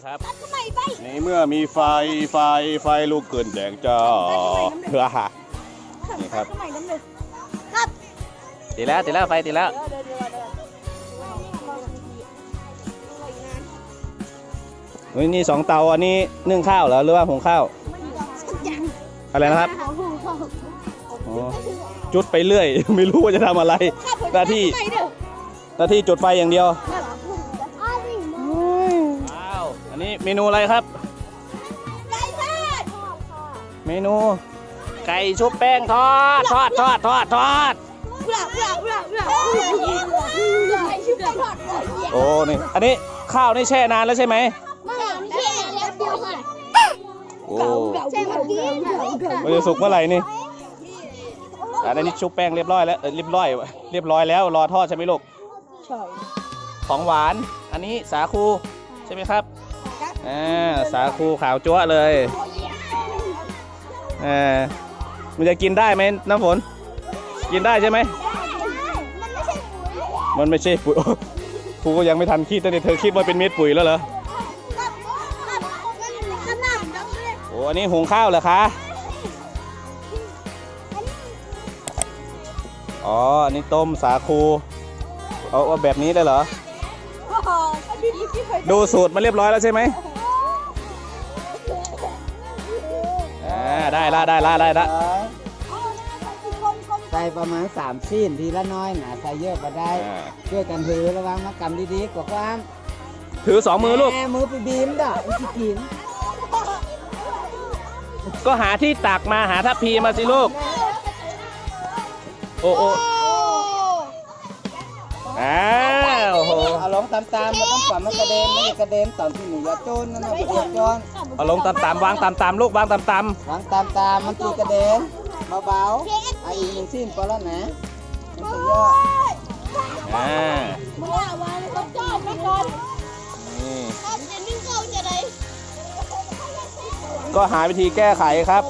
นี่ครับทำไมไป ในเมื่อมีไฟไฟไฟลุกเกินแดงจ้าเพื่อนี่ครับทำไมน้ำหนึ่งติดแล้วติดแล้วไฟติดแล้ว เดี๋ยวเดี๋ยวเดี๋ยวเดี๋ยวเฮ้ยนี่สองเตาอันนี้นึ่งข้าวเหรอหรือว่าหุงข้าวสักอย่างอะไรนะครับ หาหูเขาอ๋อ จุดไปเรื่อย ไม่รู้ว่าจะทำอะไร หน้าที่ทำไมเดี๋ยวหน้าที่จุดไฟอย่างเดียวน่ารัก นนี้เมนูอะไรครับ ไก่ทอดเมนู ไก่ชุบแป้งทอดทอดทอดทอดทอดเปล่าเปล่าเปล่าเปล่าไก่ชุบไก่ทอดโอ้นี่อันนี้ข้าวนี่แช่นานแล้วใช่ไหมไม่แค่เล็บเดียวค่ะโอ้ใช่เมื่อกี้มันจะสุกเมื่อไหร่นี่อันนี้ชุบแป้งเรียบร้อยแล้วเออเรียบร้อย เรียบร้อยแล้วรอทอดใช่ไหมลูกใช่ของหวานอันนี้สาคูใช่ไหมครับ อ่าสาคูขาวจั๊วะเลยอ่ามันจะกินได้ไหมน้ำฝน กินได้ใช่ไหมมันไม่ใช่ปุ๋ยมันไม่ใช่ปุ๋ยครูก็ยังไม่ทันคิดแต่เธอคิดว่าเป็นเม็ดปุ๋ยแล้วเหรอขนาดนั้นเลยโอ้อันนี้หุงข้าวเหรอคะอ๋อ อันนี้ต้มสาคูเอาเอาแบบนี้ได้เหรอโอ้โหพี่พี่เคยดูสูตรมาเรียบร้อยแล้วใช่ไหม ได้ละได้ละได้ละใส่ประมาณสามซีนทีละน้อยนะใส่เยอะก็ได้อ่าช่วยกันถือระวังมากำดีๆกว่ากว้างถือสองมือลูก แมือไปบีมด่ะอุจิกินก็หาที่ตักมาหาทัพพีมาสิลูก โอ้โอ้อ้าวโองตามตามมันต้องปล่อมันกระเด็นไม่กระเด็นตอนที่หนูอย่าโจนนั่นน่ะอย่าโจนเอาลงตามตามวางตามตามลูกวางตามตามวางตามตามมันตีกระเด็นเบาๆไอ้ยิงสิ้นพอแล้วนะมันเยอะอ่มาวางต้องจอดไม่ก่อนนี่จะนึ่งเข้าจะไรก็หาวิธีแก้ไขครับ